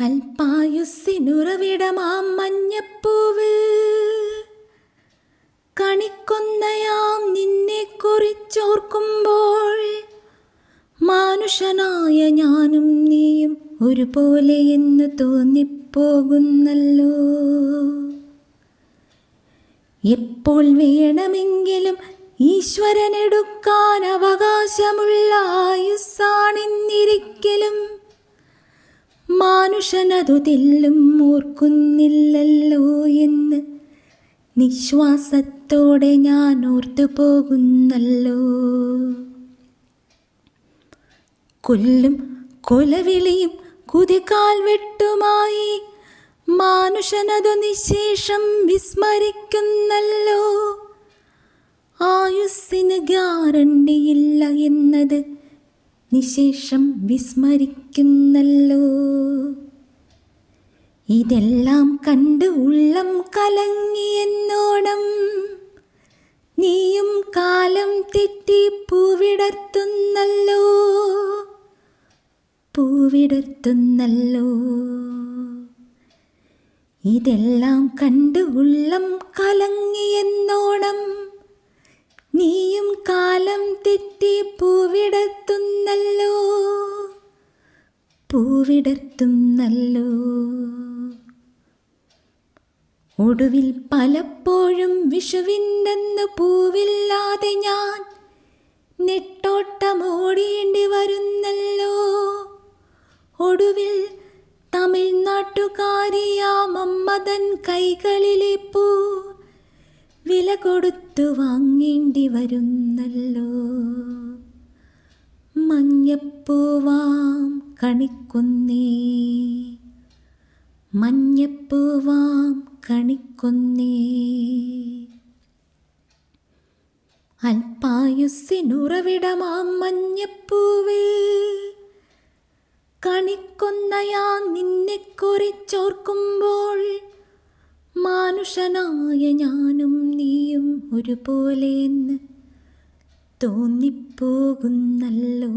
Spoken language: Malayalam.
അൽപായുസ്സിനുറവിടമാം മഞ്ഞപ്പൂവ്. കണിക്കൊന്നയാം നിന്നെ കുറിച്ചോർക്കുമ്പോൾ മാനുഷനായ ഞാനും നീയും ഒരുപോലെ എന്ന് തോന്നിപ്പോകുന്നല്ലോ. എപ്പോൾ വേണമെങ്കിലും ഈശ്വരനെടുക്കാൻ അവകാശമുള്ള ആയുസ്സാണിന്നിരിക്കലും മാനുഷനതു തെല്ലും ഓർക്കുന്നില്ലല്ലോ എന്ന് നിശ്വാസത്തോടെ ഞാൻ ഓർത്തു പോകുന്നല്ലോ. കൊല്ലും കൊലവിളിയും കുതികാൽ വെട്ടുമായി മാനുഷനതു നിശേഷം വിസ്മരിക്കുന്നല്ലോ. ആയുസ്സിന് ഗ്യാരണ്ടിയില്ല എന്നത് നിശേഷം വിസ്മരിക്കുന്നല്ലോ. ഇതെല്ലാം കണ്ട് ഉള്ളം കലങ്ങിയെന്നോണം നീയും കാലം തെറ്റി പൂവിടർത്തുന്നല്ലോ. പൂവിടർത്തുന്നല്ലോ. ഇതെല്ലാം കണ്ട് ഉള്ളം കലങ്ങിയെന്നോണം നീയും കാലം തെറ്റി പൂവിടത്തുന്നല്ലോ പൂവിടർത്തുന്നല്ലോ. ഒടുവിൽ പലപ്പോഴും വിഷുവിന്റെന്ന് പൂവില്ലാതെ ഞാൻ നെട്ടോട്ടമോടേണ്ടി വരുന്നല്ലോ. ഒടുവിൽ തമിഴ്നാട്ടുകാരിയാമമ്മതൻ കൈകളിലെ പൂ വില കൊടുത്തു വാങ്ങേണ്ടി വരുന്നല്ലോ. മഞ്ഞപ്പൂവാം കണിക്കുന്നേ മഞ്ഞപ്പൂവാം കണിക്കുന്നേ. അൽപായുസ്സിനുറവിടമാം മഞ്ഞപ്പൂവേ. കണിക്കൊന്നയാ നിന്നെ കുറിച്ചോർക്കുമ്പോൾ മാനുഷനായ ഞാനും നീയും ഒരുപോലെ എന്ന് തോന്നിപ്പോകുന്നല്ലോ.